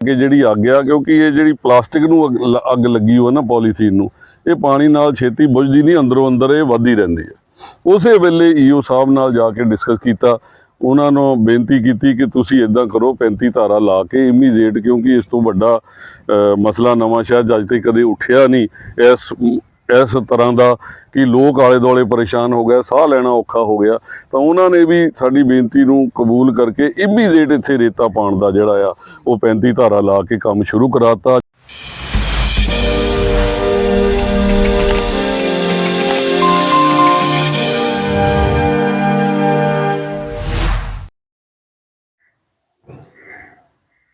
ਕਿ ਜਿਹੜੀ ਅੱਗ ਆ ਕਿਉਂਕਿ ਇਹ ਜਿਹੜੀ ਪਲਾਸਟਿਕ ਨੂੰ ਅੱਗ ਲ- ਅੱਗ ਲੱਗੀ ਹੋਈ ਨਾ ਪੋਲੀਥੀਨ ਨੂੰ ਇਹ ਪਾਣੀ ਨਾਲ ਛੇਤੀ ਬੁਝਦੀ ਨਹੀਂ ਅੰਦਰੋਂ ਅੰਦਰ ਇਹ ਵੱਧਦੀ ਰਹਿੰਦੀ ਹੈ ਉਸੇ ਵੇਲੇ ਈਓ ਸਾਹਿਬ ਨਾਲ ਜਾ ਕੇ ਡਿਸਕਸ ਕੀਤਾ ਉਹਨਾਂ ਨੂੰ ਬੇਨਤੀ ਕੀਤੀ ਕਿ ਤੁਸੀਂ ਇਦਾਂ ਕਰੋ 35 ਧਾਰਾ ਲਾ ਕੇ ਇਮੀਡੀਏਟ ਕਿਉਂਕਿ ਇਸ ਤੋਂ ਵੱਡਾ ਅ, ਮਸਲਾ ਨਵਾਂ ਸ਼ਹਿਰ ਅੱਜ ਤੱਕ ਕਦੇ ਉੱਠਿਆ ਨਹੀਂ ਇਸ ਇਸ ਤਰ੍ਹਾਂ ਦਾ ਕਿ ਲੋਕ ਆਲੇ ਦੁਆਲੇ ਪਰੇਸ਼ਾਨ ਹੋ ਗਏ, ਸਾਹ ਲੈਣਾ ਔਖਾ ਹੋ ਗਿਆ। ਤਾਂ ਉਹਨਾਂ ਨੇ ਵੀ ਸਾਡੀ ਬੇਨਤੀ ਨੂੰ ਕਬੂਲ ਕਰਕੇ ਇਮੀਡੀਏਟ ਇੱਥੇ ਰੇਤਾ ਪਾਉਣ ਦਾ ਜਿਹੜਾ ਆ, ਉਹ 35 ਧਾਰਾ ਲਾ ਕੇ ਕੰਮ ਸ਼ੁਰੂ ਕਰਾਤਾ।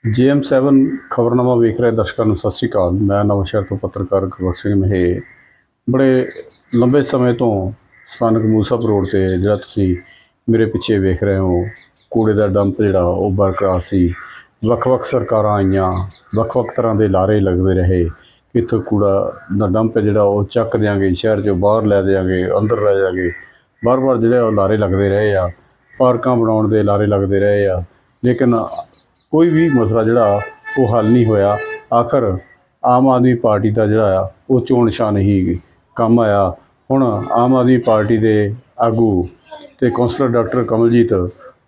ਜੀਐਮ7 ਖਬਰਨਾਮਾ ਵੇਖ ਰਹੇ ਦਰਸ਼ਕਾਂ ਨੂੰ, ਸਤਿ ਸ਼੍ਰੀ ਅਕਾਲ। ਮੈਂ ਨਵਾਂਸ਼ਹਿਰ ਤੋਂ ਪੱਤਰਕਾਰ ਗੁਰਬਖਸ਼ ਸਿੰਘ ਮਹੇ। ਬੜੇ ਲੰਬੇ ਸਮੇਂ ਤੋਂ ਸਥਾਨਕ ਮੂਸਫ ਰੋਡ ਤੇ ਜਿਹੜਾ ਤੁਸੀਂ ਮੇਰੇ ਪਿੱਛੇ ਵੇਖ ਰਹੇ ਹੋ, ਕੂੜੇ ਦਾ ਡੰਪ ਜਿਹੜਾ ਉਹ ਬਰਕਰਾਰ ਸੀ। ਵੱਖ-ਵੱਖ ਸਰਕਾਰਾਂ ਆਈਆਂ, ਵੱਖ-ਵੱਖ ਤਰ੍ਹਾਂ ਦੇ ਲਾਰੇ ਲੱਗਦੇ ਰਹੇ ਕਿ ਇੱਥੋਂ ਕੂੜਾ ਦਾ ਡੰਪ ਜਿਹੜਾ ਉਹ ਚੱਕ ਦਿਆਂਗੇ, ਸ਼ਹਿਰ ਚੋਂ ਬਾਹਰ ਲੈ ਦਿਆਂਗੇ, ਅੰਦਰ ਲੈ ਜਾਗੇ ਵਾਰ ਵਾਰ ਜਿਹੜੇ ਉਹ ਲਾਰੇ ਲੱਗਦੇ ਰਹੇ ਆ, ਪਾਰਕਾਂ ਬਣਾਉਣ ਦੇ ਲਾਰੇ ਲੱਗਦੇ ਰਹੇ ਆ। ਲੇਕਿਨ ਕੋਈ ਵੀ ਮਸਲਾ ਜਿਹੜਾ ਉਹ ਹੱਲ ਨਹੀਂ ਹੋਇਆ। ਆਖਰ ਆਮ ਆਦਮੀ ਪਾਰਟੀ ਦਾ ਜਿਹੜਾ ਆ, ਉਹ ਚੋਣ ਨਿਸ਼ਾਨ ਹੀ ਕੰਮ ਆਇਆ। ਹੁਣ ਆਮ ਆਦਮੀ ਪਾਰਟੀ ਦੇ ਆਗੂ ਅਤੇ ਕੌਂਸਲਰ ਡਾਕਟਰ ਕਮਲਜੀਤ,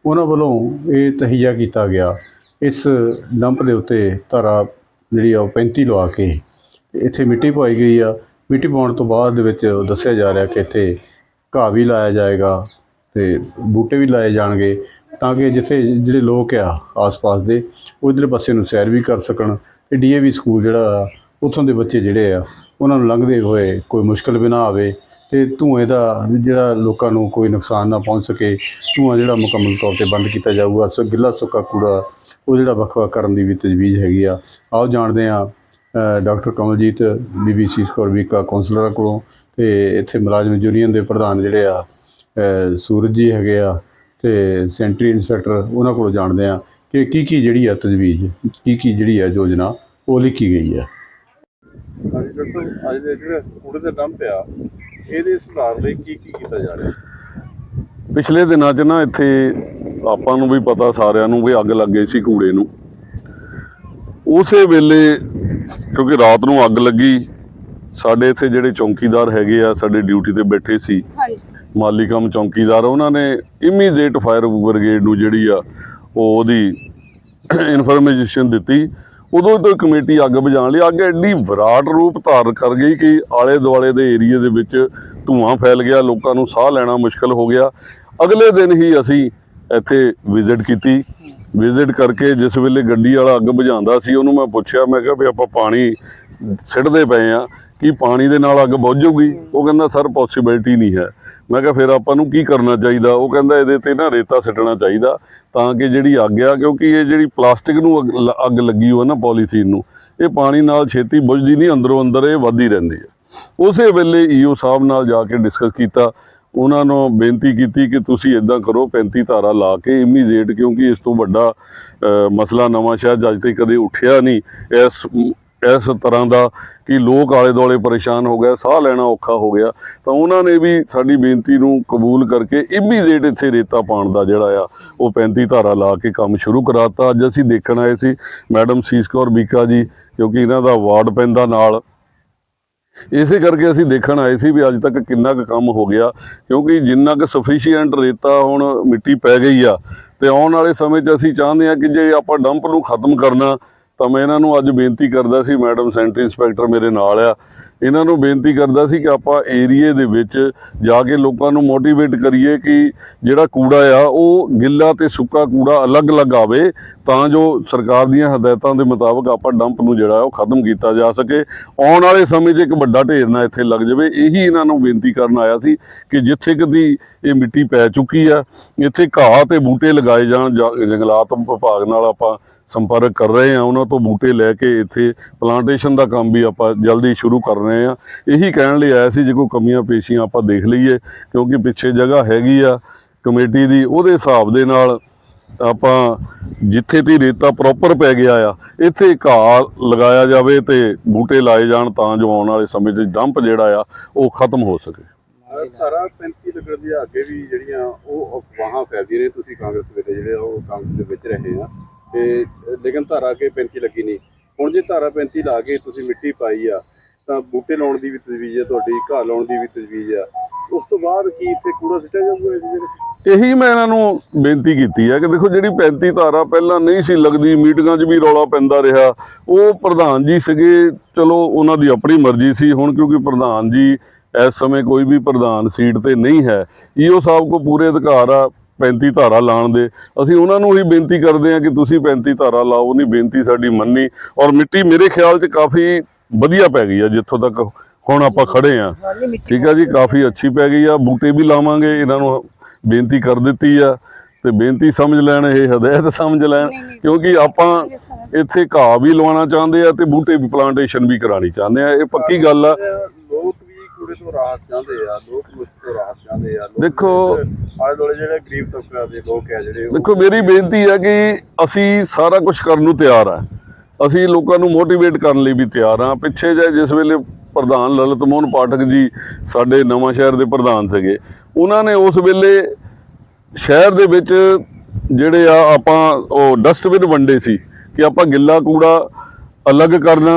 ਉਹਨਾਂ ਵੱਲੋਂ ਇਹ ਤਹੀਆ ਕੀਤਾ ਗਿਆ। ਇਸ ਡੰਪ ਦੇ ਉੱਤੇ ਧਾਰਾ ਜਿਹੜੀ ਆ ਉਹ 35 ਲਵਾ ਕੇ ਇੱਥੇ ਮਿੱਟੀ ਪਵਾਈ ਗਈ ਆ। ਮਿੱਟੀ ਪਾਉਣ ਤੋਂ ਬਾਅਦ ਦੇ ਵਿੱਚ ਦੱਸਿਆ ਜਾ ਰਿਹਾ ਕਿ ਇੱਥੇ ਘਾਹ ਵੀ ਲਾਇਆ ਜਾਏਗਾ ਤੇ ਬੂਟੇ ਵੀ ਲਾਏ ਜਾਣਗੇ ਤਾਂ ਕਿ ਜਿੱਥੇ ਜਿਹੜੇ ਲੋਕ ਆ ਆਸ-ਪਾਸ ਦੇ, ਉਹ ਇਧਰਲੇ ਪਾਸੇ ਨੂੰ ਸੈਰ ਵੀ ਕਰ ਸਕਣ ਤੇ ਡੀਏਵੀ ਸਕੂਲ ਜਿਹੜਾ ਆ, ਉੱਥੋਂ ਦੇ ਬੱਚੇ ਜਿਹੜੇ ਆ ਉਹਨਾਂ ਨੂੰ ਲੰਘਦੇ ਹੋਏ ਕੋਈ ਮੁਸ਼ਕਲ ਵੀ ਨਾ ਆਵੇ ਅਤੇ ਧੂੰਏ ਦਾ ਜਿਹੜਾ ਲੋਕਾਂ ਨੂੰ ਕੋਈ ਨੁਕਸਾਨ ਨਾ ਪਹੁੰਚ ਸਕੇ, ਧੂੰਆਂ ਜਿਹੜਾ ਮੁਕੰਮਲ ਤੌਰ ਤੇ ਬੰਦ ਕੀਤਾ ਜਾਊਗਾ, ਸੋ ਗਿੱਲਾ ਸੁੱਕਾ ਕੂੜਾ, ਉਹ ਜਿਹੜਾ ਵੱਖ-ਵੱਖ ਕਰਨ ਦੀ ਵੀ ਤਜਵੀਜ਼ ਹੈਗੀ ਆ। ਆਓ ਜਾਣਦੇ ਹਾਂ ਡਾਕਟਰ ਕਮਲਜੀਤ ਬੀਬੀਸੀ ਸਕੋਰ ਵੀਕਾ ਕਾਉਂਸਲਰ ਕੋਲੋਂ ਤੇ ਇੱਥੇ ਮੁਲਾਜ਼ਮ ਯੂਨੀਅਨ ਦੇ ਪ੍ਰਧਾਨ ਜਿਹੜੇ ਆ ਸੂਰਜ ਜੀ ਹੈਗੇ ਆ ਤੇ ਸੈਂਟਰੀ ਇੰਸਪੈਕਟਰ ਉਹਨਾਂ ਕੋਲੋਂ ਜਾਣਦੇ ਆ ਕਿ ਕੀ ਕੀ ਜਿਹੜੀ ਆ ਤਜਵੀਜ਼ ਕੀ ਕੀ ਜਿਹੜੀ ਆ ਯੋਜਨਾ ਉਹ ਲਿਖੀ ਗਈ ਆ। ਹਾਂਜੀ ਡਾਕਟਰ ਸਾਹਿਬ ਅੱਜ ਦੇ ਜਿਹੜੇ ਕੂੜੇ ਦੇ ਡੰਪ ਆ ਇਹਦੇ ਸੁਧਾਰ ਲਈ ਕੀ ਕੀ ਕੀਤਾ ਜਾ ਰਿਹਾ? ਪਿਛਲੇ ਦਿਨਾਂ 'ਚ ਨਾ ਇੱਥੇ ਆਪਾਂ ਨੂੰ ਵੀ ਪਤਾ ਸਾਰਿਆਂ ਨੂੰ ਵੀ ਅੱਗ ਲੱਗ ਗਈ ਸੀ ਕੂੜੇ ਨੂੰ। ਉਸੇ ਵੇਲੇ ਕਿਉਂਕਿ ਰਾਤ ਨੂੰ ਅੱਗ ਲੱਗੀ ਸਾਡੇ ਇੱਥੇ ਜਿਹੜੇ ਚੌਕੀਦਾਰ ਹੈਗੇ ਆ ਸਾਡੇ ਡਿਊਟੀ ਤੇ ਬੈਠੇ ਸੀ। ਹਾਂਜੀ। ਮਾਲੀਕਮ ਚੌਕੀਦਾਰ ਉਹਨਾਂ ਨੇ ਇਮੀਡੀਏਟ ਫਾਇਰ ਬ੍ਰਿਗੇਡ ਨੂੰ ਜਿਹੜੀ ਆ ਉਹ ਉਹਦੀ ਇਨਫੋਰਮੇਸ਼ਨ ਦਿੱਤੀ। ਉਦੋਂ ਤੋਂ ਕਮੇਟੀ ਅੱਗ ਬੁਝਾਉਣ ਲਈ ਅੱਗ ਐਡੀ ਵਿਰਾਟ ਰੂਪ ਧਾਰਨ ਕਰ ਗਈ ਕਿ ਆਲੇ ਦੁਆਲੇ ਦੇ ਏਰੀਏ ਦੇ ਵਿੱਚ ਧੂਆਂ ਫੈਲ ਗਿਆ, ਲੋਕਾਂ ਨੂੰ ਸਾਹ ਲੈਣਾ ਮੁਸ਼ਕਲ ਹੋ ਗਿਆ। ਅਗਲੇ ਦਿਨ ਹੀ ਅਸੀਂ ਇੱਥੇ ਵਿਜ਼ਿਟ ਕੀਤੀ। ਵਿਜ਼ਿਟ ਕਰਕੇ ਜਿਸ ਵੇਲੇ ਗੱਡੀ ਵਾਲਾ ਅੱਗ ਬੁਝਾਉਂਦਾ ਸੀ, ਉਹਨੂੰ ਮੈਂ ਪੁੱਛਿਆ, ਮੈਂ ਕਿਹਾ ਵੀ ਆਪਾਂ ਪਾਣੀ ਸਿੱਟਦੇ ਪਏ ਆ ਕਿ ਪਾਣੀ ਦੇ ਨਾਲ ਅੱਗ ਬੁਝ ਜਾਊਗੀ। ਉਹ ਕਹਿੰਦਾ, ਸਰ ਪੋਸੀਬਿਲਿਟੀ ਨਹੀਂ ਹੈ। ਮੈਂ ਕਿਹਾ, ਫਿਰ ਆਪਾਂ ਨੂੰ ਕੀ ਕਰਨਾ ਚਾਹੀਦਾ? ਉਹ ਕਹਿੰਦਾ, ਇਹਦੇ ਤੇ ਨਾ ਰੇਤਾ ਸਿੱਟਣਾ ਚਾਹੀਦਾ ਤਾਂ ਕਿ ਜਿਹੜੀ ਅੱਗ ਆ, ਕਿਉਂਕਿ ਇਹ ਜਿਹੜੀ ਪਲਾਸਟਿਕ ਨੂੰ ਅੱਗ ਲ- ਅੱਗ ਲੱਗੀ ਹੋਈ ਹੈ ਨਾ ਪੋਲੀਥੀਨ ਨੂੰ, ਇਹ ਪਾਣੀ ਨਾਲ ਛੇਤੀ ਬੁੱਝਦੀ ਨਹੀਂ, ਅੰਦਰੋਂ ਅੰਦਰ ਇਹ ਵੱਧਦੀ ਰਹਿੰਦੀ ਹੈ ਉਸੇ ਵੇਲੇ ਈਓ ਸਾਹਿਬ ਨਾਲ ਜਾ ਕੇ ਡਿਸਕਸ ਕੀਤਾ। ਉਹਨਾਂ ਨੂੰ ਬੇਨਤੀ ਕੀਤੀ ਕਿ ਤੁਸੀਂ ਇਦਾਂ ਕਰੋ 35 ਧਾਰਾ ਲਾ ਕੇ ਇਮੀਡੀਏਟ ਕਿਉਂਕਿ ਇਸ ਤੋਂ ਵੱਡਾ ਮਸਲਾ ਨਵਾਂ ਸ਼ਹਿਰ ਅੱਜ ਤੱਕ ਕਦੇ ਉੱਠਿਆ ਨਹੀਂ। ਇਸ ਇਸ ਤਰ੍ਹਾਂ ਦਾ ਕਿ ਲੋਕ ਆਲੇ ਦੁਆਲੇ ਪਰੇਸ਼ਾਨ ਹੋ ਗਏ, ਸਾਹ ਲੈਣਾ ਔਖਾ ਹੋ ਗਿਆ। ਤਾਂ ਉਹਨਾਂ ਨੇ ਵੀ ਸਾਡੀ ਬੇਨਤੀ ਨੂੰ ਕਬੂਲ ਕਰਕੇ ਇਮੀਡੀਏਟ ਇੱਥੇ ਰੇਤਾ ਪਾਉਣ ਦਾ ਜਿਹੜਾ ਆ, ਉਹ 35 ਧਾਰਾ ਲਾ ਕੇ ਕੰਮ ਸ਼ੁਰੂ ਕਰਾਤਾ। ਅੱਜ ਅਸੀਂ ਦੇਖਣ ਆਏ ਸੀ ਮੈਡਮ ਸੀਸ ਕੌਰ, ਬੀਕਾ ਜੀ, ਕਿਉਂਕਿ ਇਹਨਾਂ ਦਾ ਵਾਰਡ ਪੈਂਦਾ ਨਾਲ। ਇਸੇ ਕਰਕੇ ਅਸੀਂ ਦੇਖਣ ਆਏ ਸੀ ਵੀ ਅੱਜ ਤੱਕ ਕਿੰਨਾ ਕੁ ਕੰਮ ਹੋ ਗਿਆ, ਕਿਉਂਕਿ ਜਿੰਨਾ ਕੁ ਸਫੀਸ਼ੀਐਂਟ ਰੇਤਾ ਹੁਣ ਮਿੱਟੀ ਪੈ ਗਈ ਆ, ਤੇ ਆਉਣ ਵਾਲੇ ਸਮੇਂ 'ਚ ਅਸੀਂ ਚਾਹੁੰਦੇ ਆ ਕਿ ਜੇ ਆਪਾਂ ਡੰਪ ਨੂੰ ਖਤਮ ਕਰਨਾ ਤਾਂ ਮੈਂ ਇਹਨਾਂ ਨੂੰ ਅੱਜ ਬੇਨਤੀ ਕਰਦਾ ਸੀ, ਮੈਡਮ, ਸੈਂਟਰੀ ਇੰਸਪੈਕਟਰ ਮੇਰੇ ਨਾਲ ਆ, ਇਹਨਾਂ ਨੂੰ ਬੇਨਤੀ ਕਰਦਾ ਸੀ ਕਿ ਆਪਾਂ ਏਰੀਏ ਦੇ ਵਿੱਚ ਜਾ ਕੇ ਲੋਕਾਂ ਨੂੰ ਮੋਟੀਵੇਟ ਕਰੀਏ ਕਿ ਜਿਹੜਾ ਕੂੜਾ ਆ, ਉਹ ਗਿੱਲਾ ਤੇ ਸੁੱਕਾ ਕੂੜਾ ਅਲੱਗ-ਅਲੱਗ ਆਵੇ, ਤਾਂ ਜੋ ਸਰਕਾਰ ਦੀਆਂ ਹਦਾਇਤਾਂ ਦੇ ਮੁਤਾਬਕ ਆਪਾਂ ਡੰਪ ਨੂੰ ਜਿਹੜਾ ਉਹ ਖਤਮ ਕੀਤਾ ਜਾ ਸਕੇ। ਆਉਣ ਵਾਲੇ ਸਮੇਂ 'ਚ ਇੱਕ ਵੱਡਾ ਢੇਰ ਨਾ ਇੱਥੇ ਲੱਗ ਜਾਵੇ। ਇਹੀ ਇਹਨਾਂ ਨੂੰ ਬੇਨਤੀ ਕਰਨ ਆਇਆ ਸੀ ਕਿ ਜਿੱਥੇ ਕਦੀ ਇਹ ਮਿੱਟੀ ਪੈ ਚੁੱਕੀ ਆ, ਇੱਥੇ ਘਾਹ ਤੇ ਬੂਟੇ ਲਗਾਏ ਜਾਣ ਜੰਗਲਾਤ ਵਿਭਾਗ ਨਾਲ ਆਪਾਂ ਸੰਪਰਕ ਕਰ ਰਹੇ ਹਾਂ ਉਹਨਾਂ ਤੋਂ ਬੂਟੇ ਲੈ ਕੇ ਇੱਥੇ ਪਲਾਂਟੇਸ਼ਨ ਦਾ ਕੰਮ ਵੀ ਆਪਾਂ ਜਲਦੀ ਸ਼ੁਰੂ ਕਰ ਰਹੇ ਹਾਂ। ਇਹੀ ਕਹਿਣ ਲਈ ਆਇਆ ਸੀ, ਜੇ ਕੋਈ ਕਮੀਆਂ ਪੇਸ਼ੀਆਂ ਆਪਾਂ ਦੇਖ ਲਈਏ, ਕਿਉਂਕਿ ਪਿੱਛੇ ਜਗ੍ਹਾ ਹੈਗੀ ਆ ਕਮੇਟੀ ਦੀ, ਉਹਦੇ ਹਿਸਾਬ ਦੇ ਨਾਲ ਆਪਾਂ ਜਿੱਥੇ ਤੇ ਰੇਤਾ ਪ੍ਰੋਪਰ ਪੈ ਗਿਆ ਆ, ਇੱਥੇ ਘਾਹ ਲਗਾਇਆ ਜਾਵੇ ਤੇ ਬੂਟੇ ਲਾਏ ਜਾਣ ਤਾਂ ਜੋ ਆਉਣ ਵਾਲੇ ਸਮੇਂ 'ਚ ਡੰਪ ਜਿਹੜਾ ਆ, ਉਹ ਖਤਮ ਹੋ ਸਕੇ। ਸਾਰਾ 35 ਲੱਗਣ ਦੀ ਅੱਗੇ ਵੀ ਜਿਹੜੀਆਂ ਉਹ ਅਫਵਾਹਾਂ ਫੈਲਦੀਆਂ ਨੇ, ਤੁਸੀਂ ਕਾਂਗਰਸ ਵੇਲੇ ਜਿਹੜੇ ਉਹ ਕਾਂਗਰਸ ਦੇ ਵਿੱਚ ਰਹੇ ਆ। ਤੇ ਲੇਕਿਨ ਧਾਰਾ ਕੇ 35 ਲੱਗੀ ਨਹੀਂ। ਹੁਣ ਜੇ ਧਾਰਾ 35 ਲਾ ਕੇ ਤੁਸੀਂ ਮਿੱਟੀ ਪਾਈ ਆ, ਤਾਂ ਬੂਟੇ ਲਾਉਣ ਦੀ ਵੀ ਤਜਵੀਜ਼ ਹੈ ਤੁਹਾਡੀ, ਘਾਹ ਲਾਉਣ ਦੀ ਵੀ ਤਜਵੀਜ਼ ਆ। ਉਸ ਤੋਂ ਬਾਅਦ ਕੀ ਇੱਥੇ ਕੂੜਾ ਸਿੱਟਿਆ ਜਾਊਗਾ ਇਸ ਜਿਹੜੇ? ਇਹੀ ਮੈਂ ਇਹਨਾਂ ਨੂੰ ਬੇਨਤੀ ਕੀਤੀ ਹੈ ਕਿ ਦੇਖੋ ਜਿਹੜੀ 35 ਧਾਰਾ ਪਹਿਲਾਂ ਨਹੀਂ ਸੀ ਲੱਗਦੀ, ਮੀਟਿੰਗਾਂ 'ਚ ਵੀ ਰੌਲਾ ਪੈਂਦਾ ਰਿਹਾ। ਉਹ ਪ੍ਰਧਾਨ ਜੀ ਸੀਗੇ, ਚਲੋ ਉਹਨਾਂ ਦੀ ਆਪਣੀ ਮਰਜ਼ੀ ਸੀ ਹੁਣ, ਕਿਉਂਕਿ ਪ੍ਰਧਾਨ ਜੀ ਇਸ ਸਮੇਂ ਕੋਈ ਵੀ ਪ੍ਰਧਾਨ ਸੀਟ ਤੇ ਨਹੀਂ ਹੈ। ਈਓ ਸਾਹਿਬ ਕੋ ਪੂਰੇ ਅਧਿਕਾਰ ਆ 35 ਧਾਰਾ ਲਾਉਣ ਦੇ। ਅਸੀਂ ਉਹਨਾਂ ਨੂੰ ਹੀ ਬੇਨਤੀ ਕਰਦੇ ਹਾਂ ਕਿ ਤੁਸੀਂ 35 ਧਾਰਾ ਲਾਓ ਨਹੀਂ ਬੇਨਤੀ ਸਾਡੀ ਮੰਨੀ। ਔਰ ਮਿੱਟੀ ਮੇਰੇ ਖਿਆਲ 'ਚ ਕਾਫੀ ਵਧੀਆ ਪੈ ਗਈ ਆ ਜਿੱਥੋਂ ਤੱਕ ਹੁਣ ਆਪਾਂ ਖੜੇ ਆ ਠੀਕ ਆ ਜੀ ਕਾਫੀ ਅੱਛੀ ਪੈ ਗਈ ਆ। ਬੂਟੇ ਵੀ ਲਾਵਾਂਗੇ ਇਹਨਾਂ ਨੂੰ ਬੇਨਤੀ ਕਰ ਦਿੱਤੀ ਆ। ਤੇ ਬੇਨਤੀ ਸਮਝ ਲੈਣ ਇਹ ਹਦਾਇਤ ਸਮਝ ਲੈਣ। ਕਿਉਂਕਿ ਆਪਾਂ ਇੱਥੇ ਘਾਹ ਵੀ ਲਵਾਉਣਾ ਚਾਹੁੰਦੇ ਆ ਤੇ ਬੂਟੇ ਵੀ ਪਲਾਂਟੇਸ਼ਨ ਵੀ ਕਰਾਣੀ ਚਾਹੁੰਦੇ ਆ। ਇਹ ਪੱਕੀ ਗੱਲ ਆ। ਕੂੜੇ ਤੋਂ ਰਾਹਤ ਚਾਹੁੰਦੇ ਆ ਲੋਕ ਮੁਸ਼ਕ ਤੋਂ ਰਾਹਤ ਚਾਹੁੰਦੇ ਆ ਲੋਕ ਦੇਖੋ- ਆਲੇ ਦੁਆਲੇ ਜਿਹੜੇ ਗਰੀਬ ਤਬਕਾ ਦੇ ਲੋਕ ਆ ਜਿਹੜੇ ਦੇਖੋ ਮੇਰੀ ਬੇਨਤੀ ਹੈ ਕਿ ਅਸੀਂ ਸਾਰਾ ਕੁਝ ਕਰਨ ਨੂੰ ਤਿਆਰ ਆ। ਅਸੀਂ ਲੋਕਾਂ ਨੂੰ ਮੋਟੀਵੇਟ ਕਰਨ ਲਈ ਵੀ ਤਿਆਰ ਆ। ਪਿੱਛੇ ਜੇ ਜਿਸ ਵੇਲੇ ਪ੍ਰਧਾਨ ਲਲਿਤ ਮੋਹਨ ਪਾਠਕ ਜੀ ਸਾਡੇ ਨਵਾਂ ਸ਼ਹਿਰ ਦੇ ਪ੍ਰਧਾਨ ਸੀਗੇ ਉਹਨਾਂ ਨੇ ਉਸ ਵੇਲੇ ਸ਼ਹਿਰ ਦੇ ਵਿੱਚ ਜਿਹੜੇ ਆ ਆਪਾਂ ਉਹ ਡਸਟਬਿਨ ਵੰਡੇ ਸੀ ਕਿ ਆਪਾਂ ਗਿੱਲਾ ਕੂੜਾ ਅਲੱਗ ਕਰਨਾ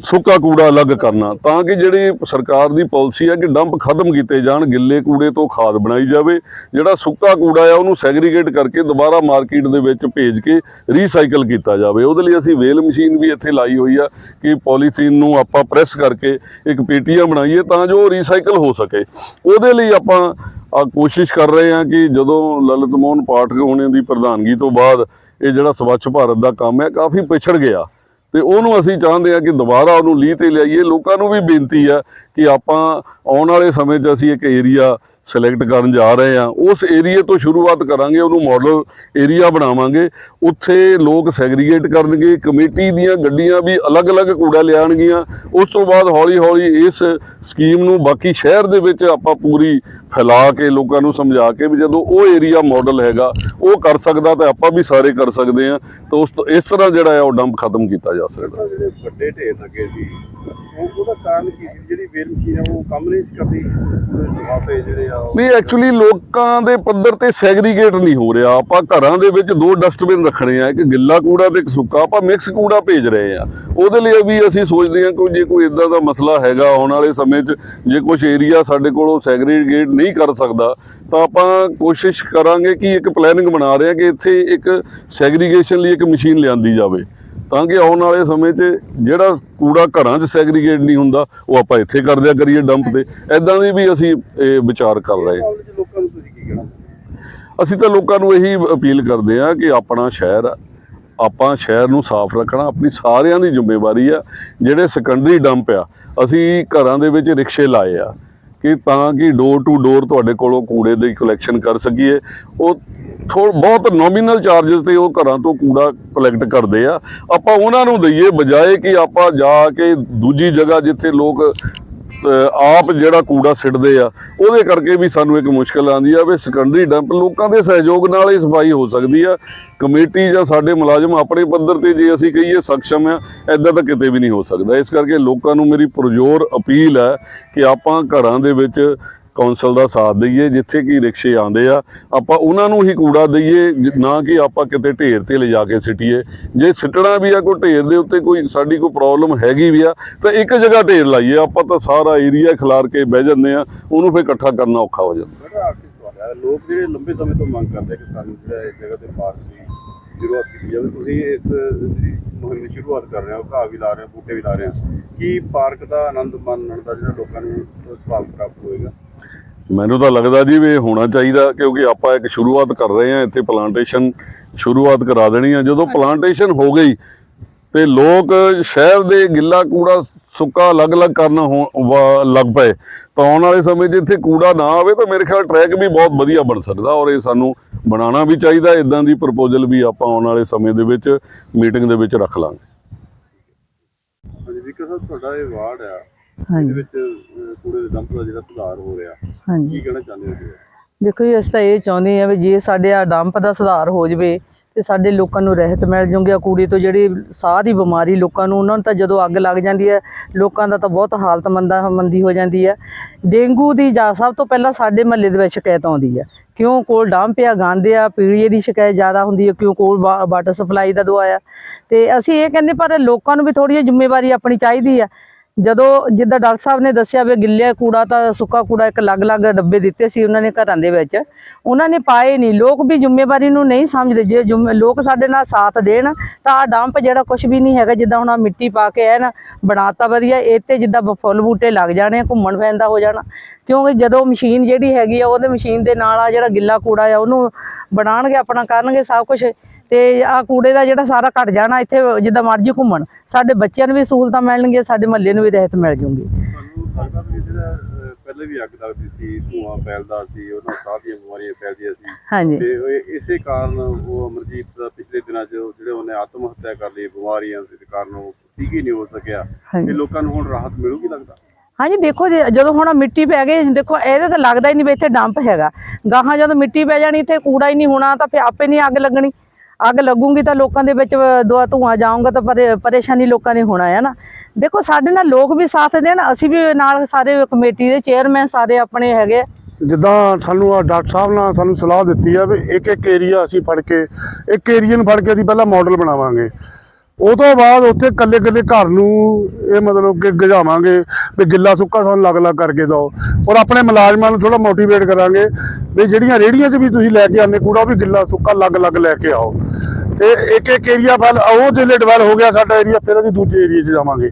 ਸੁੱਕਾ ਕੂੜਾ ਅਲੱਗ ਕਰਨਾ, ਤਾਂ ਕਿ ਜਿਹੜੀ ਸਰਕਾਰ ਦੀ ਪਾਲਿਸੀ ਹੈ ਕਿ ਡੰਪ ਖਤਮ ਕੀਤੇ ਜਾਣ, ਗਿੱਲੇ ਕੂੜੇ ਤੋਂ ਖਾਦ ਬਣਾਈ ਜਾਵੇ, ਜਿਹੜਾ ਸੁੱਕਾ ਕੂੜਾ ਆ ਉਹਨੂੰ ਸੈਗਰੀਗੇਟ ਕਰਕੇ ਦੁਬਾਰਾ ਮਾਰਕੀਟ ਦੇ ਵਿੱਚ ਭੇਜ ਕੇ ਰੀਸਾਈਕਲ ਕੀਤਾ ਜਾਵੇ। ਉਹਦੇ ਲਈ ਅਸੀਂ ਵੇਲ ਮਸ਼ੀਨ ਵੀ ਇੱਥੇ ਲਾਈ ਹੋਈ ਆ ਕਿ ਪੋਲੀਥੀਨ ਨੂੰ ਆਪਾਂ ਪ੍ਰੈਸ ਕਰਕੇ ਇੱਕ ਪੇਟੀਆਂ ਬਣਾਈਏ ਤਾਂ ਜੋ ਉਹ ਰੀਸਾਈਕਲ ਹੋ ਸਕੇ। ਉਹਦੇ ਲਈ ਆਪਾਂ ਆ ਕੋਸ਼ਿਸ਼ ਕਰ ਰਹੇ ਹਾਂ ਕਿ ਜਦੋਂ ਲਲਿਤ ਮੋਹਨ ਪਾਠਕ ਹੋਣੇ ਦੀ ਪ੍ਰਧਾਨਗੀ ਤੋਂ ਬਾਅਦ ਇਹ ਜਿਹੜਾ ਸਵੱਛ ਭਾਰਤ ਦਾ ਕੰਮ ਹੈ, ਕਾਫੀ ਪਿਛੜ ਗਿਆ। ਤੇ ਉਹਨੂੰ ਅਸੀਂ ਚਾਹੁੰਦੇ ਆ ਕਿ ਦੁਬਾਰਾ ਉਹਨੂੰ ਲੀਹ ਤੇ ਲਿਆਈਏ। ਲੋਕਾਂ ਨੂੰ ਵੀ ਬੇਨਤੀ ਆ ਕਿ ਆਪਾਂ ਆਉਣ ਵਾਲੇ ਸਮੇਂ 'ਚ ਅਸੀਂ ਇੱਕ ਏਰੀਆ ਸਿਲੈਕਟ ਕਰਨ ਜਾ ਰਹੇ ਆ ਉਸ ਏਰੀਏ ਤੋਂ ਸ਼ੁਰੂਆਤ ਕਰਾਂਗੇ, ਉਹਨੂੰ ਮਾਡਲ ਏਰੀਆ ਬਣਾਵਾਂਗੇ। ਉੱਥੇ ਲੋਕ ਸੈਗਰੀਗੇਟ ਕਰਨਗੇ, ਕਮੇਟੀ ਦੀਆਂ ਗੱਡੀਆਂ ਵੀ ਅਲੱਗ-ਅਲੱਗ ਕੂੜਾ ਲਿਆਣਗੀਆਂ ਉਸ ਤੋਂ ਬਾਅਦ ਹੌਲੀ-ਹੌਲੀ ਇਸ ਸਕੀਮ ਨੂੰ ਬਾਕੀ ਸ਼ਹਿਰ ਦੇ ਵਿੱਚ ਆਪਾਂ ਪੂਰੀ ਫੈਲਾ ਕੇ ਲੋਕਾਂ ਨੂੰ ਸਮਝਾ ਕੇ ਵੀ ਜਦੋਂ ਉਹ ਏਰੀਆ ਮਾਡਲ ਹੈਗਾ, ਉਹ ਕਰ ਸਕਦਾ ਤਾਂ ਆਪਾਂ ਵੀ ਸਾਰੇ ਕਰ ਸਕਦੇ ਆ ਤਾਂ ਉਸ ਇਸ ਤਰ੍ਹਾਂ ਜਿਹੜਾ ਹੈ ਉਹ ਡੰਪ ਖਤਮ ਕੀਤਾ ਜਾ ਸਕਦਾ। ਜਿਹੜੇ ਵੱਡੇ ਢੇਰ ਲੱਗੇ ਸੀ ਉਹ ਉਹਦਾ ਕਾਰਨ ਕੀ ਸੀ? ਜਿਹੜੀ ਵੇਲ ਮਸ਼ੀਨ ਆ, ਉਹ ਕੰਮ ਨਹੀਂ ਸੀ ਕਰਦੀ ਕੂੜੇ ਲਿਫਾਫੇ ਜਿਹੜੇ ਆ, ਉਹ ਨਹੀਂ ਐਕਚੁਅਲੀ ਲੋਕਾਂ ਦੇ ਪੱਧਰ ਤੇ ਸੈਗਰੀਗੇਟ ਨਹੀਂ ਹੋ ਰਿਹਾ। ਆਪਾਂ ਘਰਾਂ ਦੇ ਵਿੱਚ ਦੋ ਡਸਟਬਿਨ ਰੱਖਣੇ ਆ ਇੱਕ ਗਿੱਲਾ ਕੂੜਾ ਤੇ ਇੱਕ ਸੁੱਕਾ। ਆਪਾਂ ਮਿਕਸ ਕੂੜਾ ਭੇਜ ਰਹੇ ਆ ਉਹਦੇ ਲਈ ਵੀ ਅਸੀਂ ਸੋਚਦੇ ਹਾਂ ਕਿ ਜੇ ਕੋਈ ਇਦਾਂ ਦਾ ਮਸਲਾ ਹੈਗਾ, ਆਉਣ ਵਾਲੇ ਸਮੇਂ 'ਚ ਜੇ ਕੁਝ ਏਰੀਆ ਸਾਡੇ ਕੋਲੋਂ ਸੈਗਰੀਗੇਟ ਨਹੀਂ ਕਰ ਸਕਦਾ, ਤਾਂ ਆਪਾਂ ਕੋਸ਼ਿਸ਼ ਕਰਾਂਗੇ ਕਿ ਇੱਕ ਪਲੈਨਿੰਗ ਬਣਾ ਰਹੇ ਆ ਕਿ ਇੱਥੇ ਇੱਕ ਸੈਗਰੀਗੇਸ਼ਨ ਲਈ ਇੱਕ ਮਸ਼ੀਨ ਲਿਆਂਦੀ ਜਾਵੇ। ਤਾਂ ਕਿ ਆਉਣ ਵਾਲੇ ਸਮੇਂ 'ਚ ਜਿਹੜਾ ਕੂੜਾ ਘਰਾਂ 'ਚ ਸੈਗਰੀਗੇਟ ਨਹੀਂ ਹੁੰਦਾ ਉਹ ਆਪਾਂ ਇੱਥੇ ਕਰ ਦਿਆ ਕਰੀਏ ਡੰਪ ਤੇ। ਐਦਾਂ ਦੀ ਵੀ ਅਸੀਂ ਇਹ ਵਿਚਾਰ ਕਰ ਰਹੇ ਹਾਂ। ਮਾਮਲੇ 'ਚ ਲੋਕਾਂ ਨੂੰ ਤੁਸੀਂ ਕੀ ਕਹਿਣਾ? ਅਸੀਂ ਤਾਂ ਲੋਕਾਂ ਨੂੰ ਇਹੀ ਅਪੀਲ ਕਰਦੇ ਆ ਕਿ ਆਪਣਾ ਸ਼ਹਿਰ ਆ ਆਪਾਂ ਸ਼ਹਿਰ ਨੂੰ ਸਾਫ਼ ਰੱਖਣਾ ਆਪਣੀ ਸਾਰਿਆਂ ਦੀ ਜ਼ਿੰਮੇਵਾਰੀ ਆ। ਜਿਹੜੇ ਸੈਕੰਡਰੀ ਡੰਪ ਆ ਅਸੀਂ ਘਰਾਂ ਦੇ ਵਿੱਚ ਰਿਕਸ਼ੇ ਲਾਏ ਆ। ਕਿ ਤਾਂ ਕਿ ਡੋਰ ਟੂ ਡੋਰ ਤੁਹਾਡੇ ਕੋਲੋਂ ਕੂੜੇ ਦੀ ਕਲੈਕਸ਼ਨ ਕਰ ਸਕੀਏ। ਉਹ ਥੋੜ ਬਹੁਤ ਨੋਮੀਨਲ ਚਾਰजेस ਤੇ ਉਹ ਘਰਾਂ ਤੋਂ ਕੂੜਾ ਕਲੈਕਟ ਕਰਦੇ ਆ। ਆਪਾਂ ਉਹਨਾਂ ਨੂੰ ਦਈਏ ਬਜਾਏ ਕਿ ਆਪਾਂ ਜਾ ਕੇ ਦੂਜੀ ਜਗ੍ਹਾ ਜਿੱਥੇ ਲੋਕ ਆਪ ਜਿਹੜਾ ਕੂੜਾ ਸਿੱਟਦੇ ਆ, ਉਹਦੇ ਕਰਕੇ ਵੀ ਸਾਨੂੰ ਇੱਕ ਮੁਸ਼ਕਲ ਆਉਂਦੀ ਆ ਵੀ ਸੈਕੰਡਰੀ ਡੰਪ ਲੋਕਾਂ ਦੇ ਸਹਿਯੋਗ ਨਾਲ ਹੀ ਸਫ਼ਾਈ ਹੋ ਸਕਦੀ ਆ। ਕਮੇਟੀ ਜਾਂ ਸਾਡੇ ਮੁਲਾਜ਼ਮ ਆਪਣੇ ਪੱਧਰ ਤੇ ਜੇ ਅਸੀਂ ਕਹੀਏ ਸક્ષਮ ਆ ਐਦਾਂ ਤਾਂ ਕਿਤੇ ਵੀ ਨਹੀਂ ਹੋ ਸਕਦਾ। ਇਸ ਕਰਕੇ ਲੋਕਾਂ ਨੂੰ ਮੇਰੀ ਪੁਰਜੋਰ ਅਪੀਲ ਹੈ ਕਿ ਆਪਾਂ ਘਰਾਂ ਦੇ ਵਿੱਚ ਕੌਂਸਲ ਦਾ ਸਾਥ ਦਈਏ, ਜਿੱਥੇ ਕਿ ਰਿਕਸ਼ੇ ਆਉਂਦੇ ਆ, ਆਪਾਂ ਉਹਨਾਂ ਨੂੰ ਹੀ ਕੂੜਾ ਦਈਏ ਨਾ ਕਿ ਆਪਾਂ ਕਿਤੇ ਢੇਰ ਤੇ ਲਿਜਾ ਕੇ ਸਿੱਟੀਏ। ਜੇ ਸਿੱਟਣਾ ਵੀ ਆ ਕੋਈ ਢੇਰ ਦੇ ਉੱਤੇ ਕੋਈ, ਸਾਡੀ ਕੋਈ ਪ੍ਰੋਬਲਮ ਹੈਗੀ ਵੀ ਆ, ਤਾਂ ਇੱਕ ਜਗ੍ਹਾ ਢੇਰ ਲਾਈਏ। ਆਪਾਂ ਤਾਂ ਸਾਰਾ ਏਰੀਆ ਖਿਲਾਰ ਕੇ ਬਹਿ ਜਾਂਦੇ ਆ, ਉਹਨੂੰ ਫਿਰ ਇਕੱਠਾ ਕਰਨਾ ਔਖਾ ਹੋ ਜਾਂਦਾ। ਲੋਕ ਜਿਹੜੇ ਲੰਬੇ ਸਮੇਂ ਤੋਂ ਮੰਗ ਕਰਦੇ ਕਿ ਸਾਨੂੰ ਜਿਹੜਾ ਜਗ੍ਹਾ ਤੇ ਪਾਰਕ ਸ਼ੁਰੂਆਤ ਕੀਤੀ ਜਾਵੇ। ਤੁਸੀਂ ਇਸ ਜਿਹੜੀ ਮੁਹਿੰਮ ਦੀ ਸ਼ੁਰੂਆਤ ਕਰ ਰਹੇ ਹੋ ਘਾਹ ਵੀ ਲਾ ਰਹੇ ਹੋ ਬੂਟੇ ਵੀ ਲਾ ਰਹੇ ਹੋ। ਕੀ ਪਾਰਕ ਦਾ ਆਨੰਦ ਮਾਣਨ ਦਾ ਜਿਹੜਾ ਲੋਕਾਂ ਨੂੰ ਸੁਭਾਗ ਪ੍ਰਾਪਤ ਹੋਏਗਾ? ਮੈਨੂੰ ਤਾਂ ਲੱਗਦਾ ਜੀ ਵੀ ਇਹ ਹੋਣਾ ਚਾਹੀਦਾ ਕਿਉਂਕਿ ਆਪਾਂ ਇੱਕ ਸ਼ੁਰੂਆਤ ਕਰ ਰਹੇ ਹਾਂ ਇੱਥੇ ਪਲਾਂਟੇਸ਼ਨ ਸ਼ੁਰੂਆਤ ਕਰਾ ਦੇਣੀ ਆ। ਜਦੋਂ ਪਲਾਂਟੇਸ਼ਨ ਹੋ ਗਈ ਤੇ ਲੋਕ ਸ਼ਹਿਰ ਦੇ ਗਿੱਲਾ ਕੂੜਾ ਸੁੱਕਾ ਅਲੱਗ-ਅਲੱਗ ਕਰਨਾ ਲੱਗ ਪਏ। ਤਾਂ ਆਉਣ ਵਾਲੇ ਸਮੇਂ 'ਚ ਇੱਥੇ ਕੂੜਾ ਨਾ ਆਵੇ ਤਾਂ ਮੇਰੇ ਖਿਆਲ ਟਰੈਕ ਵੀ ਬਹੁਤ ਵਧੀਆ ਬਣ ਸਕਦਾ ਔਰ ਇਹ ਸਾਨੂੰ ਬਣਾਉਣਾ ਵੀ ਚਾਹੀਦਾ। ਇਦਾਂ ਦੀ ਪ੍ਰਪੋਜ਼ਲ ਵੀ ਆਪਾਂ ਆਉਣ ਵਾਲੇ ਸਮੇਂ ਦੇ ਵਿੱਚ ਮੀਟਿੰਗ ਦੇ ਵਿੱਚ ਰੱਖ ਲਾਂਗੇ। ਹਾਂਜੀ ਵਿਕਰ ਸਾਹਿਬ ਤੁਹਾਡਾ ਇਹ ਵਾਰਡ ਆ। ਇਹਦੇ ਹਾਂਜੀ ਵਿੱਚ ਅਹ, ਕੂੜੇ ਦੇ ਡੰਪ ਦਾ ਜਿਹੜਾ ਸੁਧਾਰ ਹੋ ਰਿਹਾ। ਕੀ ਹਾਂਜੀ ਕਹਿਣਾ ਚਾਹੁੰਦੇ ਹੋ ਜੀ? ਦੇਖੋ ਜੀ ਅਸੀਂ ਤਾਂ ਇਹ ਚਾਹੁੰਦੇ ਆ ਵੀ ਜੇ ਸਾਡੇ ਆ ਡੰਪ ਦਾ ਸੁਧਾਰ ਹੋ ਜਵੇ ਤੇ ਸਾਡੇ ਲੋਕਾਂ ਨੂੰ ਰਹਿਤ ਮਿਲ ਜੂਗੀ। ਆ ਕੂੜੇ ਤੋਂ ਜਿਹੜੀ ਸਾਹ ਦੀ ਬਿਮਾਰੀ ਲੋਕਾਂ ਨੂੰ, ਉਹਨਾਂ ਨੂੰ ਤਾਂ ਜਦੋਂ ਅੱਗ ਲੱਗ ਜਾਂਦੀ ਹੈ, ਲੋਕਾਂ ਦਾ ਤਾਂ ਬਹੁਤ ਹਾਲਤ ਮੰਦਾ, ਮੰਦੀ ਹੋ ਜਾਂਦੀ ਹੈ। ਡੇਂਗੂ ਦੀ ਜਾਂ, ਸਭ ਤੋਂ ਪਹਿਲਾਂ ਸਾਡੇ ਮਹੱਲੇ ਦੇ ਵਿੱਚ ਸ਼ਿਕਾਇਤ ਆਉਂਦੀ ਹੈ। ਕਿਉਂ ਕੋਲ ਡੰਪ ਪਿਆ, ਗਾਂਦੇ ਆ ਪੀੜੀਏ ਦੀ ਸ਼ਿਕਾਇਤ ਜ਼ਿਆਦਾ ਹੁੰਦੀ ਹੈ, ਕਿਉਂ ਕੋਲ ਵਾ- ਵਾਟਰ ਸਪਲਾਈ ਦਾ ਦਵਾਇਆ ਆ। ਤੇ ਅਸੀਂ ਇਹ ਕਹਿੰਦੇ, ਪਰ ਲੋਕਾਂ ਨੂੰ ਵੀ ਥੋੜੀ ਜਿਹੀ ਜ਼ਿੰਮੇਵਾਰੀ ਆਪਣੀ ਚਾਹੀਦੀ ਆ ਜਦੋਂ ਜਿੱਦਾਂ ਡਾਕਟਰ ਸਾਹਿਬ ਨੇ ਦੱਸਿਆ ਵੀ ਗਿੱਲੇ ਕੂੜਾ ਤਾਂ ਸੁੱਕਾ ਕੂੜਾ ਇੱਕ ਅਲੱਗ-ਅਲੱਗ ਡੱਬੇ ਦਿੱਤੇ ਸੀ ਉਹਨਾਂ ਨੇ ਘਰਾਂ ਦੇ ਵਿੱਚ ਉਹਨਾਂ ਨੇ ਪਾਏ ਨਹੀਂ। ਲੋਕ ਵੀ ਜ਼ਿੰਮੇਵਾਰੀ ਨੂੰ ਨਹੀਂ ਸਮਝਦੇ। ਜੇ ਲੋਕ ਸਾਡੇ ਨਾਲ ਸਾਥ ਦੇਣ ਤਾਂ ਆ ਡੰਪ ਜਿਹੜਾ ਕੁਝ ਵੀ ਨਹੀਂ ਹੈਗਾ ਜਿੱਦਾਂ ਹੁਣ ਆਹ ਮਿੱਟੀ ਪਾ ਕੇ ਹੈ ਨਾ ਬਣਾਤਾ ਵਧੀਆ ਇਹ ਤੇ ਜਿੱਦਾਂ ਫੁੱਲ ਬੂਟੇ ਲੱਗ ਜਾਣੇ ਆ, ਘੁੰਮਣ ਫਿਰਨ ਦਾ ਹੋ ਜਾਣਾ। ਕਿਉਂਕਿ ਜਦੋਂ ਮਸ਼ੀਨ ਜਿਹੜੀ ਹੈਗੀ ਆ ਉਹਦੇ ਮਸ਼ੀਨ ਦੇ ਨਾਲ ਆ ਜਿਹੜਾ ਗਿੱਲਾ ਕੂੜਾ ਆ ਉਹਨੂੰ ਬਣਾਉਣਗੇ ਆਪਣਾ ਕਰਨਗੇ ਸਭ ਕੁਝ ਤੇ ਆ ਕੂੜੇ ਦਾ ਜਿਹੜਾ ਸਾਰਾ ਘਟ ਜਾਣਾ ਇੱਥੇ ਜਿੱਦਾਂ ਮਰਜ਼ੀ ਘੁੰਮਣ। ਸਾਡੇ ਬੱਚਿਆਂ ਨੂੰ ਵੀ ਸਹੂਲਤਾਂ ਮਿਲਣਗੀਆਂ ਸਾਡੇ ਮਹੱਲੇ ਨੂੰ ਵੀ ਰਹਿਤ ਮਿਲ ਜੂਗੀ। ਤੁਹਾਨੂੰ ਲੱਗਦਾ ਵੀ ਜਿਹੜਾ ਅਹ, ਪਹਿਲੇ ਵੀ ਅੱਗ ਲੱਗਦੀ ਸੀ ਧੂਆਂ ਫੈਲਦਾ ਸੀ ਉਹਨਾਂ ਸਾਹ ਦੀਆਂ ਬਿਮਾਰੀਆਂ ਫੈਲਦੀਆਂ ਸੀ। ਹਾਂਜੀ। ਤੇ ਇਸੇ ਕਾਰਨ ਉਹ ਅਮਰਜੀਤ ਦਾ ਪਿਛਲੇ ਦਿਨਾਂ 'ਚ ਜਿਹੜੇ ਉਹਨੇ ਆਤਮ ਹੱਤਿਆ ਕਰ ਲਈ ਬਿਮਾਰੀਆਂ ਦੇ ਕਾਰਨ ਉਹ ਠੀਕ ਹੀ ਨਹੀਂ ਹੋ ਸਕਿਆ। ਤੇ ਹਾਂਜੀ ਲੋਕਾਂ ਨੂੰ ਹੁਣ ਰਾਹਤ ਮਿਲੂਗੀ ਲੱਗਦਾ? ਹਾਂਜੀ ਦੇਖੋ ਜੇ- ਜਦੋਂ ਹੁਣ ਮਿੱਟੀ ਪੈ ਗਈ ਦੇਖੋ ਇਹਦੇ ਤਾਂ ਲੱਗਦਾ ਹੀ ਨਹੀਂ ਵੀ ਇੱਥੇ ਡੰਪ ਹੈਗਾ। ਗਾਹਾਂ ਜਦੋਂ ਮਿੱਟੀ ਪੈ ਜਾਣੀ ਇੱਥੇ ਕੂੜਾ ਹੀ ਨਹੀਂ ਹੋਣਾ ਤਾਂ ਫਿਰ ਆਪੇ ਨਹੀਂ ਅੱਗ ਲੱਗਣੀ। ਅੱਗ ਲੱਗੂਗੀ ਤਾਂ ਲੋਕਾਂ ਦੇ ਵਿੱਚ ਦੁਆ ਧੂਆਂ ਜਾਊਗਾ ਤਾਂ ਪਰੇਸ਼ਾਨੀ ਲੋਕਾਂ ਨੇ ਹੋਣਾ ਹੈ ਨਾ ਦੇਖੋ, ਸਾਡੇ ਨਾਲ ਲੋਕ ਵੀ ਸਾਥ ਦੇਣ, ਅਸੀਂ ਵੀ ਨਾਲ ਸਾਰੇ ਕਮੇਟੀ ਦੇ ਚੇਅਰਮੈਨ ਸਾਰੇ ਆਪਣੇ ਹੈਗੇ ਆ। ਜਿੱਦਾਂ ਸਾਨੂੰ ਆ ਡਾਕਟਰ ਸਾਹਿਬ ਨਾਲ ਸਾਨੂੰ ਸਲਾਹ ਦਿੱਤੀ ਆ ਵੀ ਇੱਕ ਇੱਕ ਏਰੀਆ ਅਸੀਂ ਫੜ ਕੇ, ਇੱਕ ਏਰੀਆ ਨੂੰ ਫੜ ਕੇ ਅਸੀਂ ਪਹਿਲਾਂ ਮਾਡਲ ਬਣਾਵਾਂਗੇ ਉਹ ਤੋਂ ਬਾਅਦ ਉੱਥੇ ਕੱਲੇ ਕੱਲੇ ਘਰ ਨੂੰ ਇਹ ਮਤਲਬ ਕਿ ਗਜਾਵਾਂਗੇ ਵੀ ਗਿੱਲਾ ਸੁੱਕਾ ਸਾਨੂੰ ਅਲੱਗ-ਅਲੱਗ ਕਰਕੇ ਦਿਓ। ਔਰ ਆਪਣੇ ਮੁਲਾਜ਼ਮਾਂ ਨੂੰ ਥੋੜਾ ਮੋਟੀਵੇਟ ਕਰਾਂਗੇ ਵੀ ਜਿਹੜੀਆਂ ਰੇੜੀਆਂ 'ਚ ਵੀ ਤੁਸੀਂ ਲੈ ਕੇ ਆਉਂਦੇ ਕੂੜਾ, ਉਹ ਵੀ ਗਿੱਲਾ ਸੁੱਕਾ ਅਲੱਗ-ਅਲੱਗ ਲੈ ਕੇ ਆਓ। ਤੇ ਇੱਕ ਇੱਕ ਏਰੀਆ ਵੱਲ ਉਹ ਜਿਹੜੇ ਡਿਵੈਲ ਹੋ ਗਿਆ ਸਾਡਾ ਏਰੀਆ ਫਿਰ ਅਸੀਂ ਦੂਜੇ ਏਰੀਆ 'ਚ ਜਾਵਾਂਗੇ।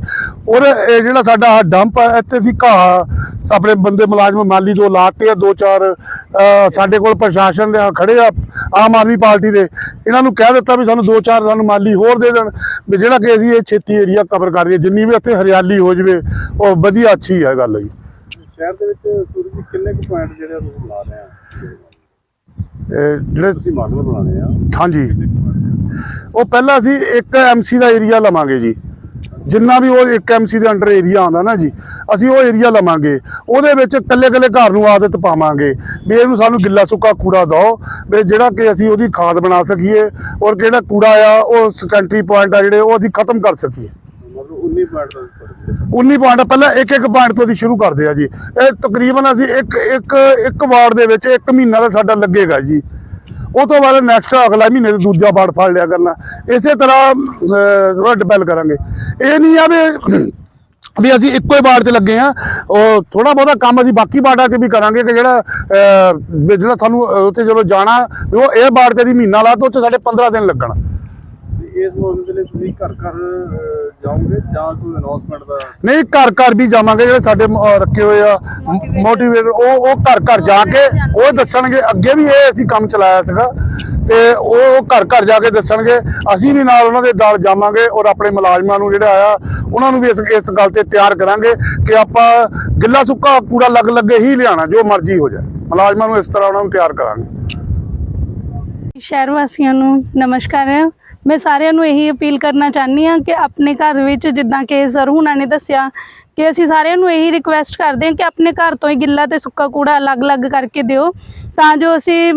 ਔਰ ਇਹ ਜਿਹੜਾ ਸਾਡਾ ਆਹ ਡੰਪ ਹੈ ਇੱਥੇ ਅਸੀਂ ਘਾਹ ਆਪਣੇ ਬੰਦੇ ਮੁਲਾਜ਼ਮ ਮਾਲੀ ਦੋ ਲਾਤੇ ਆ ਦੋ ਚਾਰ ਸਾਡੇ ਕੋਲ ਪ੍ਰਸ਼ਾਸਨ ਦੇ ਆ ਖੜੇ ਆ ਆਮ ਆਦਮੀ ਪਾਰਟੀ ਦੇ ਇਹਨਾਂ ਨੂੰ ਕਹਿ ਦਿੱਤਾ ਵੀ ਸਾਨੂੰ ਦੋ ਚਾਰ ਸਾਨੂੰ ਮਾਲੀ ਹੋਰ ਦੇ ਦੇਣ ਵੀ ਜਿਹੜਾ ਕਿ ਅਸੀਂ ਇਹ ਛੇਤੀ ਏਰੀਆ ਕਵਰ ਕਰ ਦਈਏ ਜਿੰਨੀ ਵੀ ਇੱਥੇ ਹਰਿਆਲੀ ਹੋ ਜਵੇ ਉਹ ਵਧੀਆ ਅੱਛੀ ਹੈ ਗੱਲ ਜੀ। ਸ਼ਹਿਰ ਦੇ ਵਿੱਚ ਸੂਰਜ ਜੀ ਕਿੰਨੇ ਕੁ ਪੁਆਇੰਟ ਜਿਹੜੇ ਆ ਤੁਸੀਂ ਬਣਾ ਰਹੇ ਆ? ਇਹ ਜਿਹੜੇ ਤੁਸੀਂ ਮਾਡਲ ਬਣਾ ਰਹੇ ਆ। ਹਾਂਜੀ। ਉਹ ਪਹਿਲਾਂ ਅਸੀਂ ਇੱਕ ਐਮਸੀ ਦਾ ਏਰੀਆ ਲਵਾਂਗੇ ਜੀ। ਜਿੰਨਾ ਵੀ ਉਹ ਇੱਕ ਐਮਸੀ ਦੇ ਅੰਡਰ ਏਰੀਆ ਆਉਂਦਾ ਨਾ ਜੀ ਅਸੀਂ ਉਹ ਏਰੀਆ ਲਵਾਂਗੇ। ਉਹਦੇ ਵਿੱਚ ਕੱਲੇ ਕੱਲੇ ਘਰ ਨੂੰ ਆਦਤ ਪਾਵਾਂਗੇ। ਵੀ ਇਹਨੂੰ ਸਾਨੂੰ ਗਿੱਲਾ ਸੁੱਕਾ ਕੂੜਾ ਦਿਓ ਵੀ ਜਿਹੜਾ ਕਿ ਅਸੀਂ ਉਹਦੀ ਖਾਦ ਬਣਾ ਸਕੀਏ ਔਰ ਕਿਹੜਾ ਕੂੜਾ ਆ ਉਹ ਸੈਕੰਡਰੀ ਪੁਆਇੰਟ ਆ ਜਿਹੜੇ ਉਹ ਅਸੀਂ ਖਤਮ ਕਰ ਸਕੀਏ। ਮਤਲਬ 19 ਪੁਆਇੰਟ ਦਾ ਕਰਦੇ 19 ਪੁਆਇੰਟ ਪਹਿਲਾਂ ਇੱਕ ਇੱਕ ਪੁਆਇੰਟ ਤੋਂ ਅਸੀਂ ਸ਼ੁਰੂ ਕਰਦੇ ਆ ਜੀ। ਇਹ ਤਕਰੀਬਨ ਅਸੀਂ ਇੱਕ ਇੱਕ ਇੱਕ ਵਾਰਡ ਦੇ ਵਿੱਚ ਇੱਕ ਮਹੀਨਾ ਦਾ ਸਾਡਾ ਲੱਗੇਗਾ ਜੀ। ਉਹ ਤੋਂ ਬਾਅਦ ਨੈਕਸਟ ਅਗਲਾ ਮਹੀਨੇ ਤੇ ਦੂਜਾ ਵਾਰਡ ਫੜ ਲਿਆ ਕਰਨਾ। ਇਸੇ ਤਰ੍ਹਾਂ ਥੋੜਾ ਡਿਵੈਲਪ ਕਰਾਂਗੇ। ਇਹ ਨਹੀਂ ਆ ਵੀ ਵੀ ਅਸੀਂ ਇੱਕੋ ਹੀ ਵਾਰਡ 'ਚ ਲੱਗੇ ਆ ਉਹ ਥੋੜਾ ਬਹੁਤਾ ਕੰਮ ਅਸੀਂ ਬਾਕੀ ਵਾਰਡਾਂ 'ਚ ਵੀ ਕਰਾਂਗੇ ਕਿ ਜਿਹੜਾ ਅਹ, ਜਿਹੜਾ ਸਾਨੂੰ ਉੱਥੇ ਜਦੋਂ ਜਾਣਾ ਉਹ ਇਹ ਵਾਰਡ 'ਚ ਦੀ ਮਹੀਨਾ ਲਾ ਤੋਂ ਉੱਥੇ ਸਾਡੇ 15 ਦਿਨ ਲੱਗਣ। ਇਸ ਮੁਹਿੰਮ ਦੇ ਲਈ ਤੁਸੀਂ ਘਰ ਘਰ ਅਹ, ਜਾਓਗੇ ਜਾਂ ਕੋਈ ਅਨਾਉਂਸਮੈਂਟ ਦਾ? ਨਹੀਂ ਘਰ ਘਰ ਵੀ ਜਾਵਾਂਗੇ ਜਿਹੜੇ ਸਾਡੇ ਅਹ ਰੱਖੇ ਹੋਏ ਆ ਮੋਟੀਵੇਟਰ ਉਹ ਉਹ ਘਰ ਘਰ ਜਾ ਕੇ ਉਹ ਦੱਸਣਗੇ ਅੱਗੇ ਵੀ ਇਹ ਅਸੀਂ ਕੰਮ ਚਲਾਇਆ ਸੀਗਾ ਤੇ ਉਹ ਘਰ ਘਰ ਜਾ ਕੇ ਦੱਸਣਗੇ ਅਸੀਂ ਵੀ ਨਾਲ ਉਹਨਾਂ ਦੇ ਨਾਲ ਜਾਵਾਂਗੇ ਔਰ ਆਪਣੇ ਮੁਲਾਜ਼ਮਾਂ ਨੂੰ ਜਿਹੜਾ ਆ ਉਹਨਾਂ ਨੂੰ ਵੀ ਇਸ ਇਸ ਗੱਲ ਤੇ ਤਿਆਰ ਕਰਾਂਗੇ ਕਿ ਆਪਾਂ ਗਿੱਲਾ ਸੁੱਕਾ ਕੂੜਾ ਲੱਗ ਲੱਗੇ ਹੀ ਲਿਆਣਾ ਜੋ ਮਰਜ਼ੀ ਹੋ ਜਾਏ। ਮੁਲਾਜ਼ਮਾਂ ਨੂੰ ਇਸ ਤਰ੍ਹਾਂ ਉਹਨਾਂ ਨੂੰ ਤਿਆਰ ਕਰਾਂਗੇ। ਸ਼ਹਿਰ ਵਾਸੀਆਂ ਨੂੰ ਨਮਸਕਾਰ ਹੈ। ਮੈਂ ਸਾਰਿਆਂ ਨੂੰ ਇਹੀ ਅਪੀਲ ਕਰਨਾ ਚਾਹੁੰਦੀ ਹਾਂ ਕਿ ਆਪਣੇ ਘਰ ਵਿੱਚ ਜਿੱਦਾਂ ਕਿ ਸਰ ਹੁਣਾਂ ਨੇ ਦੱਸਿਆ ਕਿ ਅਸੀਂ ਸਾਰਿਆਂ ਨੂੰ ਇਹੀ ਰਿਕੁਐਸਟ ਕਰਦੇ ਹਾਂ ਕਿ ਆਪਣੇ ਘਰ ਤੋਂ ਹੀ ਗਿੱਲਾ ਤੇ ਸੁੱਕਾ ਕੂੜਾ ਅਲੱਗ-ਅਲੱਗ ਕਰਕੇ ਦਿਓ, ਤਾਂ ਜੋ ਅਸੀਂ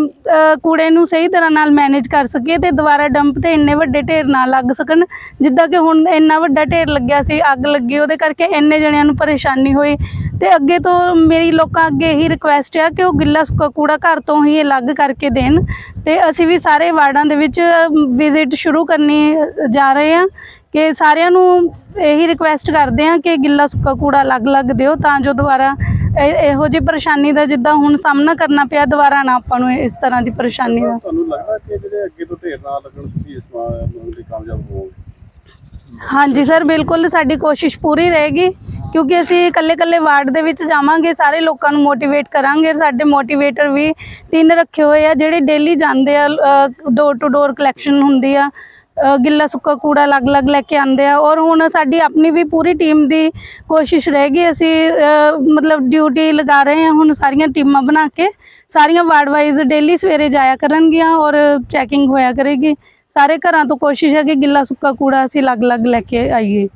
ਕੂੜੇ ਨੂੰ ਸਹੀ ਤਰ੍ਹਾਂ ਨਾਲ ਮੈਨੇਜ ਕਰ ਸਕੀਏ ਤੇ ਦੁਬਾਰਾ ਡੰਪ ਤੇ ਇੰਨੇ ਵੱਡੇ ਢੇਰ ਨਾ ਲੱਗ ਸਕਣ। ਜਿੱਦਾਂ ਕਿ ਹੁਣ ਇੰਨਾ ਵੱਡਾ ਢੇਰ ਲੱਗਿਆ ਸੀ, ਅੱਗ ਲੱਗੀ, ਉਹਦੇ ਕਰਕੇ ਇੰਨੇ ਜਣਿਆਂ ਨੂੰ ਪਰੇਸ਼ਾਨੀ ਹੋਈ। ਤੇ ਅੱਗੇ ਤੋਂ ਮੇਰੀ ਲੋਕਾਂ ਅੱਗੇ ਇਹੀ ਰਿਕੁਐਸਟ ਆ ਕਿ ਉਹ ਗਿੱਲਾ ਸੁੱਕਾ ਕੂੜਾ ਘਰ ਤੋਂ ਹੀ ਅਲੱਗ ਕਰਕੇ ਦੇਣ। ਤੇ ਅਸੀਂ ਵੀ ਸਾਰੇ ਵਾਰਡਾਂ ਦੇ ਵਿੱਚ ਵਿਜ਼ਿਟ ਸ਼ੁਰੂ ਕਰਨੀ ਜਾ ਰਹੇ ਹਾਂ। ਕਿ ਸਾਰਿਆਂ ਨੂੰ ਇਹੀ ਰਿਕੁਐਸਟ ਕਰਦੇ ਹਾਂ ਕਿ ਗਿੱਲਾ ਸੁੱਕਾ ਕੂੜਾ ਅਲੱਗ-ਅਲੱਗ ਦਿਓ ਤਾਂ ਜੋ ਦੁਬਾਰਾ ਇਹ- ਜਿਹੀ ਪਰੇਸ਼ਾਨੀ ਦਾ ਜਿੱਦਾਂ ਹੁਣ ਸਾਹਮਣਾ ਕਰਨਾ ਪਿਆ ਦੁਬਾਰਾ ਨਾ ਆਪਾਂ ਨੂੰ ਇਸ ਤਰ੍ਹਾਂ ਦੀ ਪਰੇਸ਼ਾਨੀ ਦਾ। ਤੁਹਾਨੂੰ ਲੱਗਦਾ ਕਿ ਜਿਹੜੇ ਅੱਗੇ ਤੋਂ ਢੇਰ ਨਾ ਲੱਗਣ ਤੁਸੀਂ ਇਸ ਮੁਹਿੰਮ ਦੀ ਕਾਮਯਾਬ ਹੋਵੋਗੇ? ਹਾਂਜੀ ਸਰ ਬਿਲਕੁਲ ਸਾਡੀ ਕੋਸ਼ਿਸ਼ ਪੂਰੀ ਰਹੇਗੀ ਕਿਉਂਕਿ ਅਸੀਂ ਇਕੱਲੇ-ਇਕੱਲੇ ਵਾਰਡ ਦੇ ਵਿੱਚ ਜਾਵਾਂਗੇ ਸਾਰੇ ਲੋਕਾਂ ਨੂੰ ਮੋਟੀਵੇਟ ਕਰਾਂਗੇ ਸਾਡੇ ਮੋਟੀਵੇਟਰ ਵੀ ਤਿੰਨ ਰੱਖੇ ਹੋਏ ਆ ਜਿਹੜੇ ਡੇਲੀ ਜਾਂਦੇ ਆ ਡੋਰ ਟੂ ਡੋਰ ਕਲੈਕਸ਼ਨ ਹੁੰਦੀ ਆ ਗਿੱਲਾ ਸੁੱਕਾ ਕੂੜਾ ਅਲੱਗ-ਅਲੱਗ ਲੈ ਕੇ ਆਉਂਦੇ ਆ ਔਰ ਹੁਣ ਸਾਡੀ ਆਪਣੀ ਵੀ ਪੂਰੀ ਟੀਮ ਦੀ ਕੋਸ਼ਿਸ਼ ਰਹੇਗੀ ਅਸੀਂ ਮਤਲਬ ਡਿਊਟੀ ਲਗਾ ਰਹੇ ਹਾਂ, ਹੁਣ ਸਾਰੀਆਂ ਟੀਮਾਂ ਬਣਾ ਕੇ ਸਾਰੀਆਂ ਵਾਰਡ ਵਾਈਜ਼ ਡੇਲੀ ਸਵੇਰੇ ਜਾਇਆ ਕਰਨਗੀਆਂ ਔਰ ਚੈਕਿੰਗ ਹੋਇਆ ਕਰੇਗੀ। ਸਾਰੇ ਘਰਾਂ ਤੋਂ ਕੋਸ਼ਿਸ਼ ਹੈ ਕਿ ਗਿੱਲਾ ਸੁੱਕਾ ਕੂੜਾ ਅਸੀਂ ਅਲੱਗ-ਅਲੱਗ ਲੈ ਕੇ ਆਈਏ।